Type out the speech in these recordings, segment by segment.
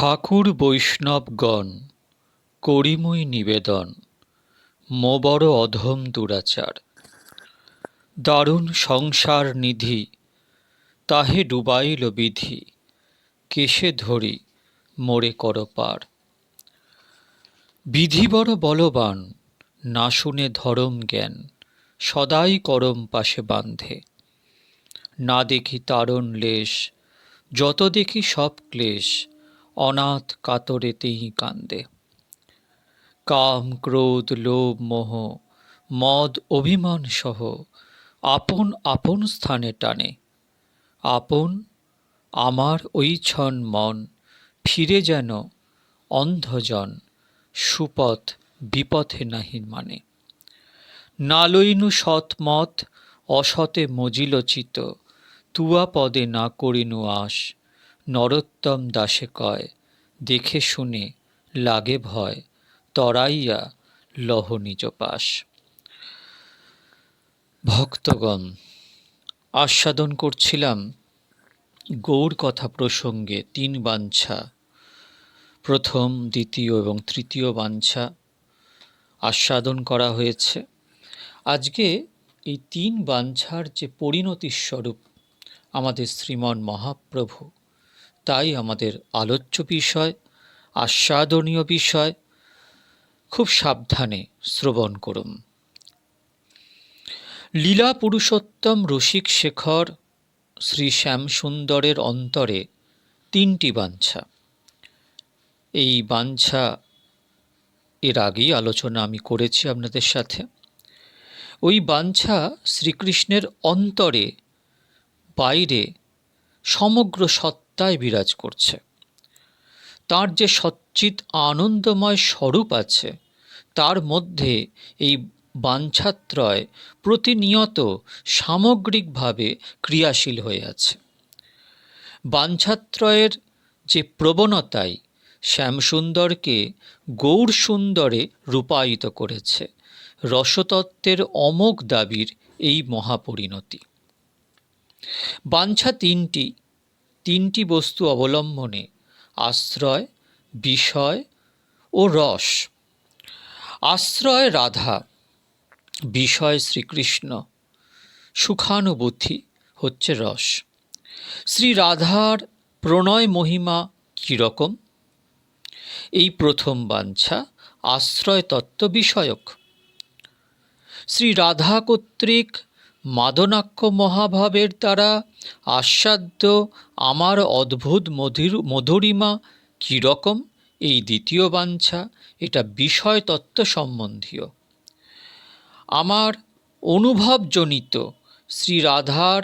ঠাকুর বৈষ্ণবগণ, করিমই নিবেদন, মো বড় অধম দুরাচার। দারুণ সংসার নিধি, তাহে ডুবাইল বিধি কেশে ধরি মোরে কর পার বিধি বড় বলবান, না শুনে ধরম জ্ঞান, সদাই করম পাশে বান্ধে। না দেখি তারণ লেশ, যত দেখি সব ক্লেশ অনাথ কাতরে কাতরেতেই কান্দে। কাম, ক্রোধ, লোভ, মোহ, মদ, অভিমান সহ আপন আপন স্থানে টানে। আপন, আমার ওই ছন মন ফিরে যেন অন্ধজন সুপথ বিপথে নাহি মানে। না লইনু সৎ মত অসতে মজিল চিত, তুয়া পদে না করিনু আশ নরোত্তম দাসে কয়, দেখে শুনে লাগে ভয়, তরাইয়া লহ নিজ পাশ। ভক্তগণ, আস্বাদন করছিলাম গৌর কথা প্রসঙ্গে তিন বাঞ্ছা, প্রথম, দ্বিতীয় এবং তৃতীয় বাঞ্ছা আস্বাদন করা হয়েছে। আজকে এই তিন বাঞ্ছার যে পরিণতির স্বরূপ আমাদের শ্রীমন মহাপ্রভু তাই আমাদের আলোচ্য বিষয়, আস্বাদনীয় বিষয়, খুব সাবধানে শ্রবণ করুন। লীলা পুরুষোত্তম রসিক শেখর শ্রী শ্যামসুন্দরের অন্তরে তিনটি বাঞ্ছা। এই বাঞ্ছা এর আগেই আলোচনা আমি করেছি আপনাদের সাথে। ওই বাঞ্ছা শ্রীকৃষ্ণের অন্তরে, বাইরে, সমগ্র সত্তায় বিরাজ করছে। তার যে সচ্চিত আনন্দময় স্বরূপ আছে, তার মধ্যে এই বাঞ্ছাত্রয় প্রতিনিয়ত সামগ্রিকভাবে ক্রিয়াশীল হয়ে আছে। বাঞ্ছাত্রয়ের যে প্রবণতাই শ্যামসুন্দরকে গৌর সুন্দরে রূপায়িত করেছে, রসতত্ত্বের অমোঘ দাবির এই মহাপরিণতি। বাঞ্ছা তিনটি তিনটি বস্তু অবলম্বনে, আশ্রয়, বিষয় ও রস। আশ্রয় রাধা, বিষয় শ্রীকৃষ্ণ সুখানুভূতি হচ্ছে রস। শ্রী রাধার প্রণয় মহিমা কীরকম এই প্রথম বাঞ্ছা আশ্রয় তত্ত্ব বিষয়ক। শ্রী রাধা কর্তৃক মাদনাক্ষ মহাভাবের দ্বারা আস্বাদ্য আমার অদ্ভুত মধুর, মধুরিমা কীরকম? এই দ্বিতীয় বাঞ্ছা, এটা বিষয় তত্ত্ব সম্বন্ধীয়। আমার অনুভবজনিত শ্রী রাধার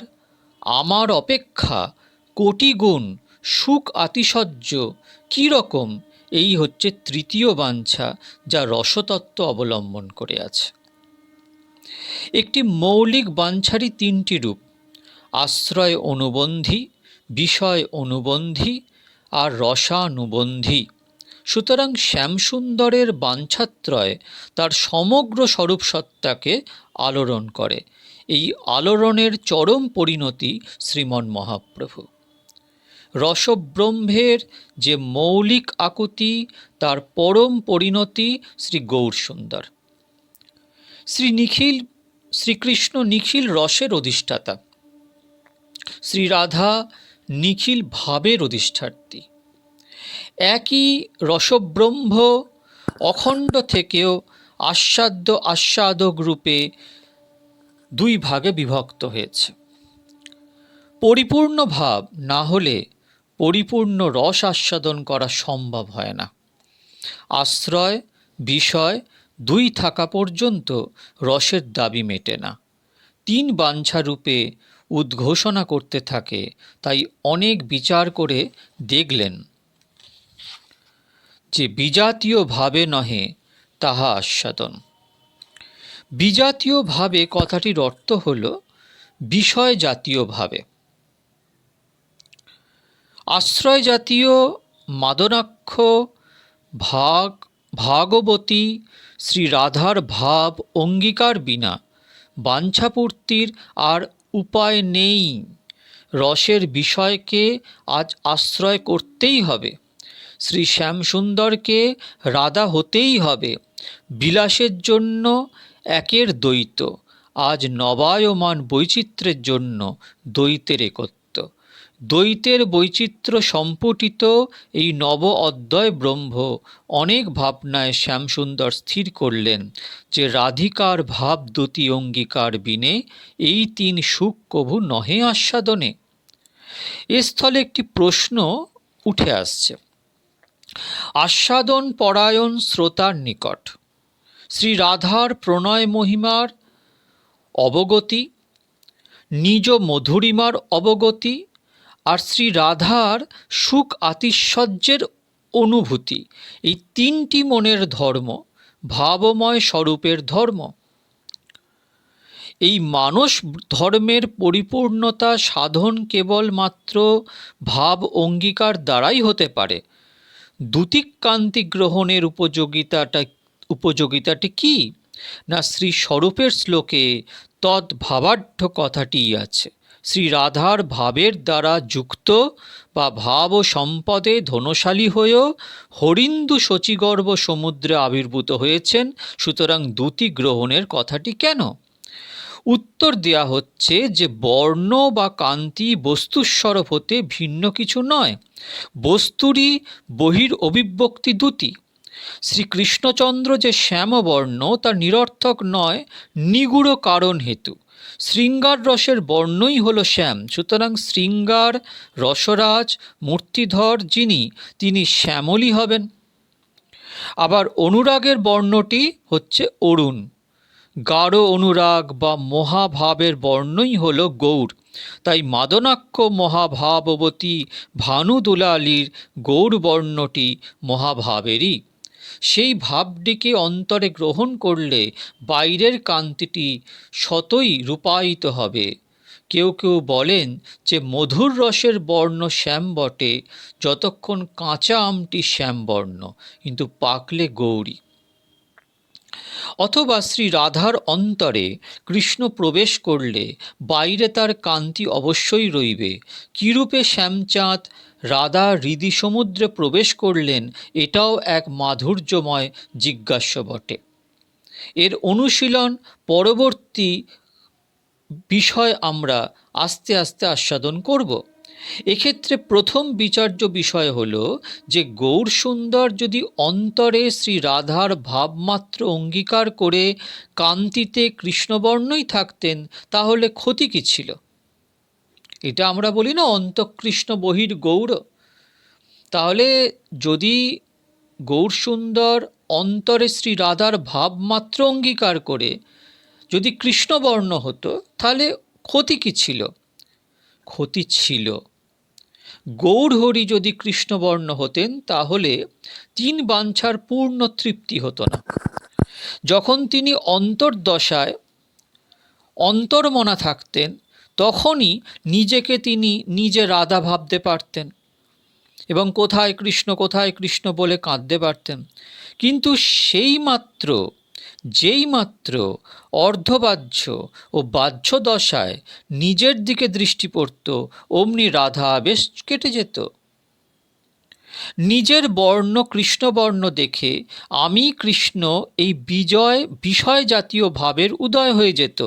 আমার অপেক্ষা কোটি গুণ সুখ আতিশয্য কীরকম? এই হচ্ছে তৃতীয় বাঞ্ছা যা রসতত্ত্ব অবলম্বন করে আছে। একটি মৌলিক বাঞ্ছারই তিনটি রূপ, আশ্রয় অনুবন্ধী, বিষয় অনুবন্ধী আর রসানুবন্ধী। সুতরাং শ্যামসুন্দরের বাঞ্ছাত্রয় তার সমগ্র স্বরূপ সত্তাকে আলোড়ন করে। এই আলোড়নের চরম পরিণতি শ্রীমন মহাপ্রভু। রসব্রহ্মের যে মৌলিক আকুতি, তার পরম পরিণতি শ্রী গৌর সুন্দর শ্রী নিখিল, শ্রীকৃষ্ণ নিখিল রসের অধিষ্ঠাতা। শ্রীরাধা নিখিল ভাবের অধিষ্ঠাত্রী। একই রসব্রহ্ম অখণ্ড থেকেও আস্বাদ্য আস্বাদক রূপে দুই ভাগে বিভক্ত হয়েছে। পরিপূর্ণ ভাব না হলে পরিপূর্ণ রস আস্বাদন করা সম্ভব হয় না। আশ্রয়, বিষয় দুই থাকা পর্যন্ত রসের দাবি মেটে না। তিন বাঞ্ছা রূপে উদ্ঘোষণা করতে থাকে, তাই অনেক বিচার করে দেখলেন যে বিজাতীয় ভাবে নহে তাহা আস্বাদন। বিজাতীয় ভাবে কথাটির অর্থ হল বিষয় জাতীয় ভাবে। আশ্রয় জাতীয় মাদনাক্ষ ভাগ, ভাগবতী শ্রী রাধার ভাব অঙ্গীকার বিনা, বাঞ্ছাপূর্তির আর উপায় নেই। রসের বিষয়কে আজ আশ্রয় করতেই হবে। শ্রী শ্যামসুন্দরকে রাধা হতেই হবে। বিলাসের জন্য একের দ্বৈত, আজ নবায়মান বৈচিত্র্যের জন্য দ্বৈতের একত্ব। দ্বৈতের বৈচিত্র্য সম্পুটিত এই নব অদ্বয় ব্রহ্ম অনেক ভাবনায় শ্যামসুন্দর স্থির করলেন যে রাধিকার ভাব দুতি অঙ্গীকার বিনে এই তিন সুখ কভু নহে আস্বাদনে। এ স্থলে একটি প্রশ্ন উঠে আসছে। আস্বাদন পরায়ণ শ্রোতার নিকট। শ্রী রাধার প্রণয় মহিমার অবগতি, নিজ মধুরিমার অবগতি আর শ্রী রাধার সুখ আতিশয্যের অনুভূতি। এই তিনটি মনের ধর্ম ভাবময় স্বরূপের ধর্ম। এই মানস ধর্মের পরিপূর্ণতা সাধন কেবলমাত্র ভাব অঙ্গীকার দ্বারাই হতে পারে। দ্যুতিক কান্তি গ্রহণের উপযোগিতাটা, উপযোগিতাটি কি? না শ্রী স্বরূপের শ্লোকে তদ্ভাবাঢ্য কথাটিই আছে। শ্রী রাধার ভাবের দ্বারা যুক্ত বা ভাব ও সম্পদে ধনশালী হয়েও হরিন্দু শচীগর্ভ সমুদ্রে আবির্ভূত হয়েছেন, সুতরাং দ্যুতি গ্রহণের কথাটি কেন? উত্তর দেয়া হচ্ছে যে বর্ণ বা কান্তি বস্তুস্বরূপ হতে ভিন্ন কিছু নয়। বস্তুরই বহির অভিব্যক্তি দ্যুতি শ্রীকৃষ্ণচন্দ্র যে শ্যামবর্ণ তা নিরর্থক নয়, নিগুড় কারণ হেতু। শৃঙ্গার রসের বর্ণই হল শ্যাম। সুতরাং শৃঙ্গার রসরাজ মূর্তিধর যিনি, তিনি শ্যামলই হবেন। আবার অনুরাগের বর্ণটি হচ্ছে অরুণ। গাঢ় অনুরাগ বা মহাভাবের বর্ণই হল গৌর। তাই মাদনাক্ষ মহাভাববতী ভানুদুলালির গৌর বর্ণটি মহাভাবেরই। সেই ভাবটিকে অন্তরে গ্রহণ করলে বাইরের কান্তিটি শতই রূপায়িত হবে। কেউ কেউ বলেন যে মধুর রসের বর্ণ শ্যাম বটে, যতক্ষণ কাঁচা আমটি শ্যামবর্ণ কিন্তু পাকলে গৌরী। অথবা শ্রী রাধার অন্তরে কৃষ্ণ প্রবেশ করলে বাইরে তার কান্তি অবশ্যই রইবে। কীরূপে শ্যামচাঁদ রাধা হৃদি সমুদ্রে প্রবেশ করলেন, এটাও এক মাধুর্যময় জিজ্ঞাস্য বটে। এর অনুশীলন পরবর্তী বিষয় আমরা আস্তে আস্তে আস্বাদন করব। এক্ষেত্রে প্রথম বিচার্য বিষয় হল যে গৌর সুন্দর যদি অন্তরে শ্রী রাধার ভাবমাত্র অঙ্গীকার করে কান্তিতে কৃষ্ণবর্ণই থাকতেন, তাহলে ক্ষতি কী ছিল? এটা আমরা বলি না অন্তকৃষ্ণ বহির গৌর তাহলে যদি গৌর সুন্দর অন্তরে শ্রী রাধার ভাবমাত্র অঙ্গীকার করে, যদি কৃষ্ণবর্ণ হতো, তাহলে ক্ষতি কী ছিল? ক্ষতি ছিল। গৌরহরি যদি কৃষ্ণবর্ণ হতেন, তাহলে তিন বাঞ্ছার পূর্ণ তৃপ্তি হতো না। যখন তিনি অন্তর্দশায় অন্তর্মনা থাকতেন তখনই নিজেকে তিনি নিজে রাধা ভাবতে পারতেন এবং কোথায় কৃষ্ণ কোথায় কৃষ্ণ বলে কাঁদতে পারতেন। কিন্তু সেই মাত্র, যেই মাত্র অর্ধবাহ্য ও বাহ্য দশায় নিজের দিকে দৃষ্টি পড়ত, অমনি রাধা বেশ কেটে যেত। নিজের বর্ণ, কৃষ্ণবর্ণ দেখে আমি কৃষ্ণ এই বিজয়, বিষয় জাতীয় ভাবের উদয় হয়ে যেত।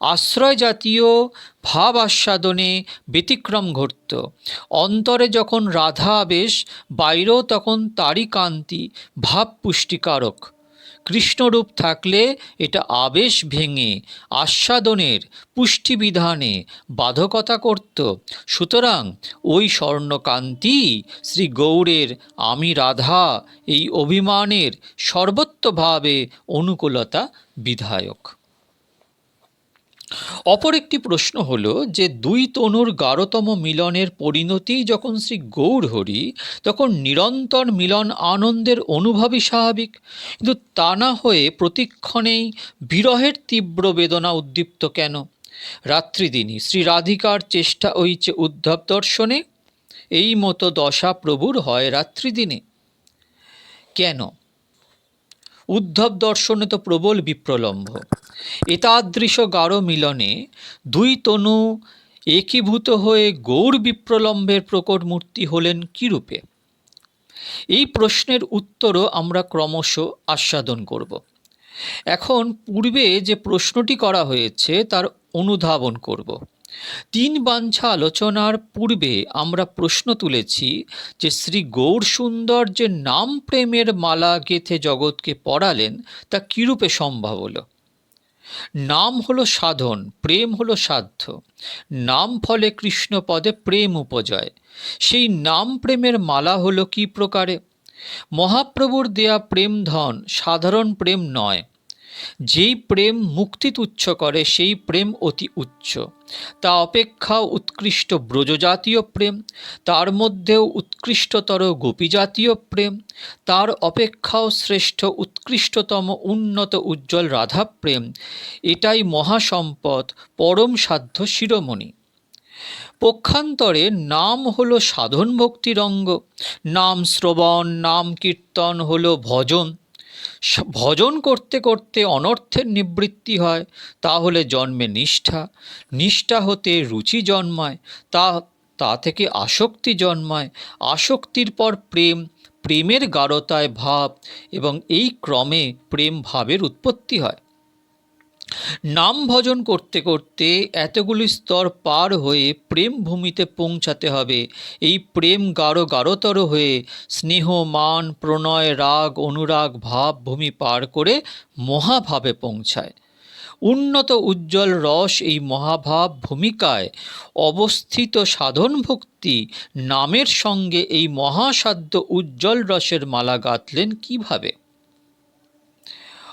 আশ্রয় জাতীয় ভাব আস্বাদনে ব্যতিক্রম ঘটত। অন্তরে যখন রাধা আবেশ, বাইরেও তখন তারই কান্তি ভাব পুষ্টিকারক কৃষ্ণরূপ থাকলে এটা আবেশ ভেঙে, আস্বাদনের, পুষ্টিবিধানে বাধকতা করত। সুতরাং ওই স্বর্ণকান্তি শ্রী গৌরের আমি রাধা এই অভিমানের সর্বত্রভাবে অনুকূলতা বিধায়ক। অপর একটি প্রশ্ন হল যে দুই তনুর গাঢ়তম মিলনের পরিণতি যখন শ্রী গৌর হরি তখন নিরন্তর মিলন আনন্দের অনুভবই স্বাভাবিক। কিন্তু তা না হয়ে প্রতিক্ষণেই বিরহের তীব্র বেদনা উদ্দীপ্ত কেন? রাত্রিদিনই শ্রী রাধিকার চেষ্টা হইছে উদ্ধব দর্শনে, এই মতো দশা প্রভুর হয় রাত্রিদিনে। কেন? উদ্ধব দর্শনে তো প্রবল বিপ্রলম্ভ। এতাদৃশ গাঢ় মিলনে দুই তনু একীভূত হয়ে গৌর বিপ্রলম্বের প্রকট মূর্তি হলেন কীরূপে? এই প্রশ্নের উত্তরও আমরা ক্রমশ আস্বাদন করব। এখন পূর্বে যে প্রশ্নটি করা হয়েছে তার অনুধাবন করব। তিন বাঞ্ছা আলোচনার পূর্বে আমরা প্রশ্ন তুলেছি যে শ্রী গৌর সুন্দর যে নাম প্রেমের মালা গেথে জগৎকে পড়ালেন তা কীরূপে সম্ভব হলো? নাম হলো সাধন, প্রেম হলো সাধ্য। নাম ফলে কৃষ্ণ পদে প্রেম উপজয়। সেই নাম প্রেমের মালা হলো কি প্রকারে? মহাপ্রভুর দেয়া প্রেম ধন সাধারণ প্রেম নয় যেই প্রেম মুক্তি তুচ্ছ করে, সেই প্রেম অতি উচ্চ। তা অপেক্ষা উৎকৃষ্ট ব্রজজাতীয় প্রেম, তার মধ্যেও উৎকৃষ্টতর গোপীজাতীয় প্রেম, তার অপেক্ষাও শ্রেষ্ঠ উৎকৃষ্টতম উন্নত উজ্জ্বল রাধা প্রেম এটাই মহাসম্পদ, পরম সাধ্য শিরোমণি। পক্ষান্তরে নাম হলো সাধন ভক্তির অঙ্গ নাম শ্রবণ, নাম কীর্তন হলো ভজন। ভজন করতে করতে অনর্থের নিবৃত্তি হয়, তাহলে জন্মে নিষ্ঠা। নিষ্ঠা হতে রুচি জন্মায়, তা তা থেকে আসক্তি জন্মায়। আসক্তির পর প্রেম, প্রেমের গাঢ়তায় ভাব, এবং এই ক্রমে প্রেম ভাবের উৎপত্তি হয়। নাম ভজন করতে করতে এতগুলি স্তর পার হয়ে প্রেম ভূমিতে পৌঁছাতে হবে। এই প্রেম গাঢ় গাঢ়তর হয়ে স্নেহ, মান, প্রণয়, রাগ, অনুরাগ, ভাব ভূমি পার করে মহাভাবে পৌঁছায়। উন্নত উজ্জ্বল রস এই মহাভাব ভূমিকায় অবস্থিত সাধন ভক্তি নামের সঙ্গে এই মহাসাধ্য উজ্জ্বল রসের মালা গাঁথলেন কীভাবে?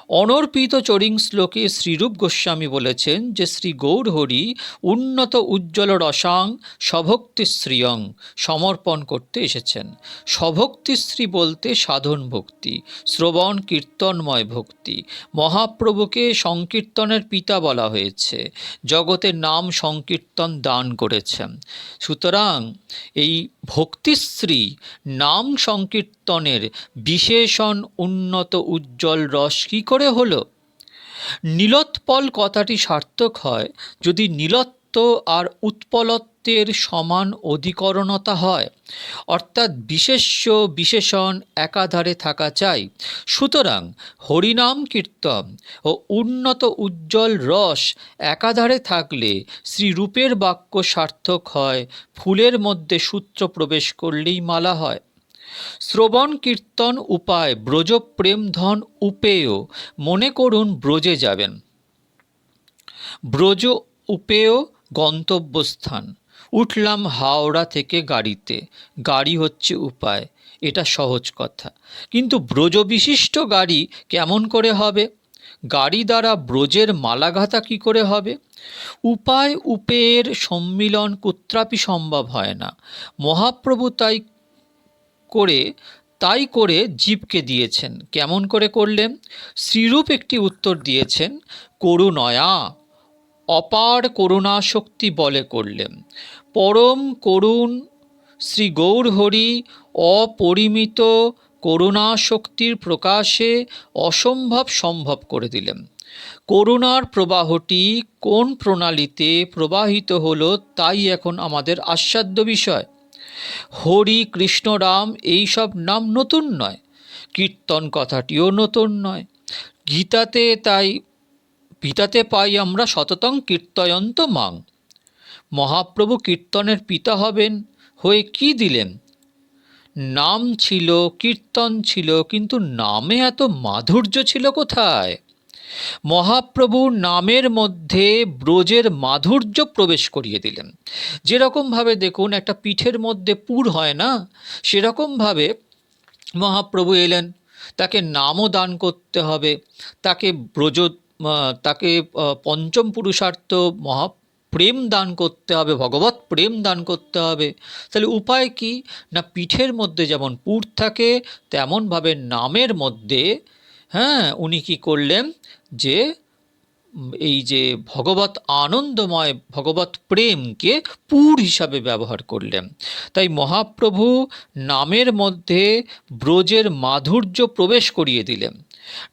অনর্পিত চরিং শ্লোকে শ্রীরূপ গোস্বামী বলেছেন যে শ্রী গৌরহরি উন্নত উজ্জ্বল রসাং স্বভক্তিশ্রিয়ং সমর্পণ করতে এসেছেন। স্বভক্তিশ্রী বলতে সাধন ভক্তি, শ্রবণ কীর্তনময় ভক্তি, মহাপ্রভুকে সংকীর্তনের পিতা বলা হয়েছে, জগতের নাম সংকীর্তন দান করেছেন। সুতরাং এই ভক্তিশ্রী নাম সংকীর্তনের বিশেষণ উন্নত উজ্জ্বল রস কী করে হল? নীলোৎপল কথাটি সার্থক হয় যদি নীলত্ব আর উৎপলত্বের সমান অধিকরণতা হয়। অর্থাৎ বিশেষ্য বিশেষণ একাধারে থাকা চাই। সুতরাং হরিনাম কীর্তন ও উন্নত উজ্জ্বল রস একাধারে থাকলে শ্রীরূপের বাক্য সার্থক হয়, ফুলের মধ্যে সূত্র প্রবেশ করলেই মালা হয়। শ্রবণ কীর্তন উপায় ব্রজ প্রেম ধন উপেয়, মনে করুন ব্রজে যাবেন। ব্রজ উপেয় গন্তব্যস্থান। উঠলাম হাওড়া থেকে গাড়িতে। গাড়ি হচ্ছে উপায়, এটা সহজ কথা। কিন্তু ব্রজবিশিষ্ট গাড়ি কেমন করে হবে? গাড়ি দ্বারা ব্রজের মালাঘাতা কি করে হবে? উপায় উপের সম্মিলন কুত্রাপি সম্ভব হয় না। মহাপ্রভু তাই করে তাই করে জীবকে দিয়েছেন। কেমন করে করলেন? শ্রীরূপ একটি উত্তর দিয়েছেন, করুণয়া অপার করুণা শক্তি বলে করলেন পরম করুণ শ্রী গৌরহরি অপরিমিত করুণা শক্তির প্রকাশে অসম্ভব সম্ভব করে দিলেন। করুণার প্রবাহটি কোন প্রণালীতে প্রবাহিত হলো তাই এখন আমাদের আস্বাদ্য বিষয়। হরি, কৃষ্ণ, রাম এইসব নাম নতুন নয়, কীর্তন কথাটিও নতুন নয়। গীতাতে তাই গীতাতে পাই আমরা সততং কীর্তয়ন্ত মাং। মহাপ্রভু কীর্তনের পিতা হবেন, হয়ে কি দিলেন? নাম ছিল, কীর্তন ছিল, কিন্তু নামে এত মাধুর্য ছিল কোথায়? মহাপ্রভু নামের মধ্যে ব্রজের মাধুর্য প্রবেশ করিয়ে দিলেন। যেরকমভাবে দেখুন, একটা পিঠের মধ্যে পুর হয় না, সেরকমভাবে মহাপ্রভু এলেন। তাকে নামও দান করতে হবে, তাকে ব্রজ তাকে পঞ্চম পুরুষার্থ মহা প্রেম দান করতে হবে ভগবত প্রেম দান করতে হবে। তাহলে উপায় কি? না পিঠের মধ্যে যেমন পুর থাকে, তেমনভাবে নামের মধ্যে হ্যাঁ উনি কী করলেন যে, এই যে ভগবত আনন্দময় ভগবত প্রেমকে পুর হিসাবে ব্যবহার করলেন। তাই মহাপ্রভু নামের মধ্যে ব্রজের মাধুর্য প্রবেশ করিয়ে দিলেন।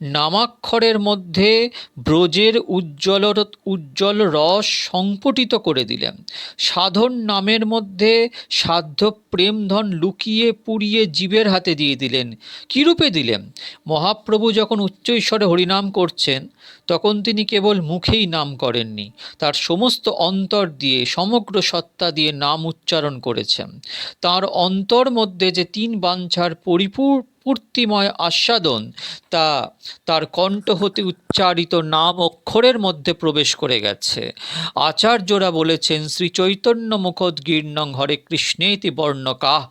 নামাক্ষরের মধ্যে ব্রজের উজ্জ্বল উজ্জ্বল রস সংপটিত করে দিলেন। সাধন নামের মধ্যে সাধ্য প্রেমধন লুকিয়ে পুড়িয়ে জীবের হাতে দিয়ে দিলেন। কীরূপে দিলেন? মহাপ্রভু যখন উচ্চ ঈশ্বরে হরিনাম করছেন তখন তিনি কেবল মুখেই নাম করেননি, তার সমস্ত অন্তর দিয়ে, সমগ্র সত্তা দিয়ে নাম উচ্চারণ করেছেন। তার অন্তর মধ্যে যে তিন বাঞ্ছার পরিপূর, পূর্তিময় আস্বাদন, তা তার কণ্ঠ হতে উচ্চারিত নাম অক্ষরের মধ্যে প্রবেশ করে গেছে। আচার্যরা বলেছেন, শ্রী চৈতন্য মুখোদ্গীর্ণং হরে কৃষ্ণেতি বর্ণকা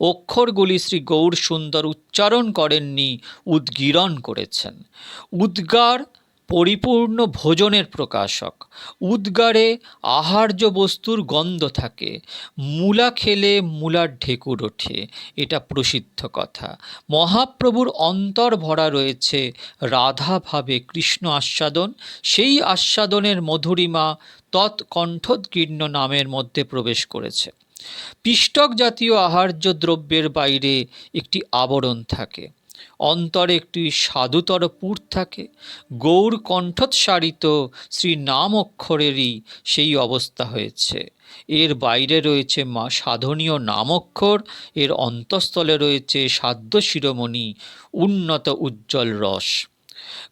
অক্ষরগুলি শ্রী গৌর সুন্দর উচ্চারণ করেননি, উদ্গীরণ করেছেন। উদ্গার পরিপূর্ণ ভোজনের প্রকাশক। উদ্গারে আহার্য বস্তুর গন্ধ থাকে। মূলা খেলে মূলার ঢেকুর ওঠে। এটা প্রসিদ্ধ কথা। মহাপ্রভুর অন্তর ভরা রয়েছে রাধাভাবে কৃষ্ণ আস্বাদন। সেই আস্বাদনের মধুরিমা তৎকণ্ঠোৎকীর্ণ নামের মধ্যে প্রবেশ করেছে। পিষ্টক জাতীয় আহার্য দ্রব্যের বাইরে একটি আবরণ থাকে। অন্তরে একটি সাধুতর পুর থাকে। গৌর কণ্ঠোৎসারিত শ্রী নাম অক্ষরেরই সেই অবস্থা হয়েছে। এর বাইরে রয়েছে মা সাধনীয় নামক্ষর, এর অন্তঃস্থলে রয়েছে সাধ্য শিরোমণি, উন্নত উজ্জ্বল রস।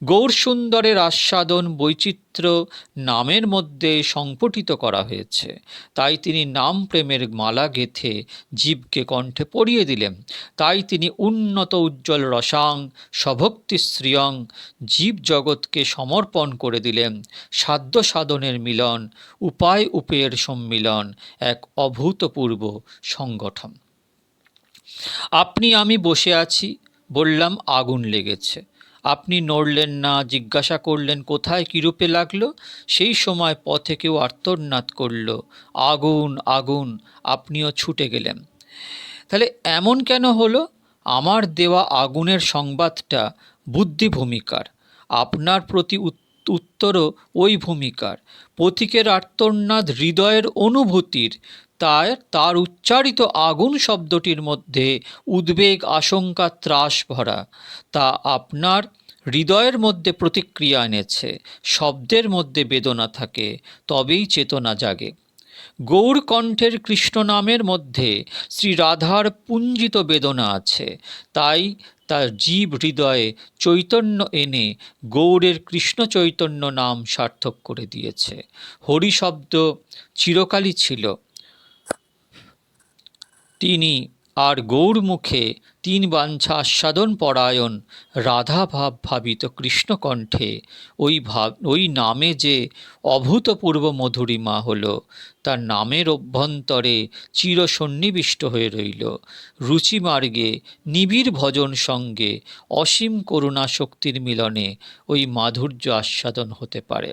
গৌরসুন্দরের আস্বাদন বৈচিত্র্য নামের মধ্যে সংপঠিত করা হয়েছে। তাই তিনি নাম প্রেমের মালা গেথে জীবকে কণ্ঠে পড়িয়ে দিলেন। তাই তিনি উন্নত উজ্জ্বল রসাং, সভক্তি শ্রিয়ং জীব জগৎকে সমর্পণ করে দিলেন। সাধ্য সাধনের মিলন, উপায় উপের সম্মিলন, এক অভূতপূর্ব সংগঠন। আপনি আমি বসে আছি, বললাম আগুন লেগেছে। আপনি নড়লেন না, জিজ্ঞাসা করলেন কোথায় কীরূপে লাগল? সেই সময় পথে কেউ আর্তনাদ করল। আগুন আগুন, আপনিও ছুটে গেলেন। তাহলে এমন কেন হলো? আমার দেওয়া আগুনের সংবাদটা বুদ্ধি ভূমিকার। আপনার প্রতি উত্তরও ওই ভূমিকার। পথিকের আর্তনাদ হৃদয়ের অনুভূতির। তার তার উচ্চারিত আগুন শব্দটির মধ্যে উদ্বেগ, আশঙ্কা, ত্রাস ভরা। তা আপনার হৃদয়ের মধ্যে প্রতিক্রিয়া এনেছে, শব্দের মধ্যে বেদনা থাকে, তবেই চেতনা জাগে। গৌর কণ্ঠের কৃষ্ণ নামের মধ্যে শ্রী রাধার পুঞ্জিত বেদনা আছে, তাই তার জীব হৃদয়ে চৈতন্য এনে গৌরের কৃষ্ণ চৈতন্য নাম সার্থক করে দিয়েছে। হরি শব্দ চিরকালই ছিল। তিনি আর গৌরমুখে তিন বাঞ্ছা আস্বাদন পরায়ণ রাধা ভাব ভাবিত কৃষ্ণকণ্ঠে, ওই ভাব, ওই নামে যে অভূতপূর্ব মধুরিমা হল, তার নামের অভ্যন্তরে চিরসন্নিবিষ্ট হয়ে রইল। রুচিমার্গে নিবিড় ভজন সঙ্গে অসীম করুণা শক্তির মিলনে ওই মাধুর্য আস্বাদন হতে পারে।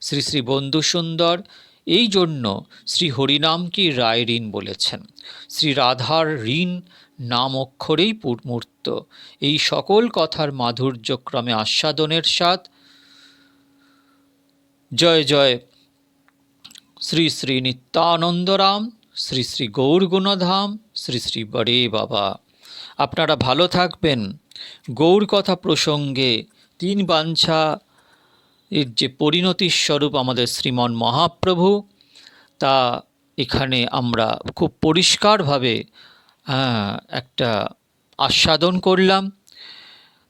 শ্রী শ্রী বন্ধুসুন্দর এই জন্য শ্রী হরিনামকে রায় ঋণ বলেছেন। শ্রী রাধার ঋণ নাম অক্ষরেই মূর্ত এই সকল কথার মাধুর্যক্রমে আস্বাদনের স্বাদ। জয় জয়। শ্রী শ্রী নিত্যানন্দরাম, শ্রী শ্রী গৌরগুণধাম, শ্রী শ্রী বরে বাবা। আপনারা ভালো থাকবেন। গৌর কথা প্রসঙ্গে তিন বাঞ্ছা এর যে পরিণতির স্বরূপ আমাদের শ্রীমন মহাপ্রভু, তা এখানে আমরা খুব পরিষ্কারভাবে একটা আস্বাদন করলাম।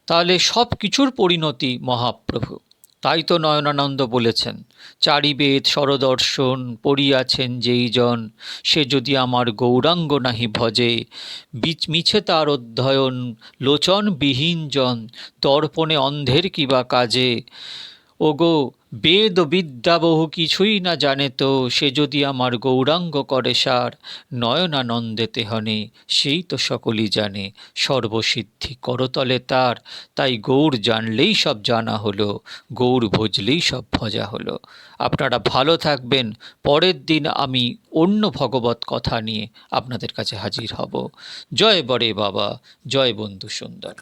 তাহলে সব কিছুর পরিণতি মহাপ্রভু। তাই তো নয়নানন্দ বলেছেন চারি বেদ স্বরদর্শন পড়িয়াছেন যেই জন, সে যদি আমার গৌরাঙ্গ নাহি ভজে। বিচ মিছে তার অধ্যয়ন, লোচনবিহীন জন, দর্পণে অন্ধের কিবা কাজে। ওগো, বেদ বিদ্যা বহু কিছুই না জানে তো, সে যদি আমার গৌরাঙ্গ করে সার, নয়নানন্দে তেহনে, সেই তো সকলই জানে। সর্বসিদ্ধি করতলে তার, তাই গৌর জানলেই সব জানা হলো গৌর ভজলেই সব ভজা হলো। আপনারা ভালো থাকবেন, পরের দিন আমি অন্য ভগবত কথা নিয়ে আপনাদের কাছে হাজির হব। জয় বরে বাবা, জয় বন্ধু সুন্দর।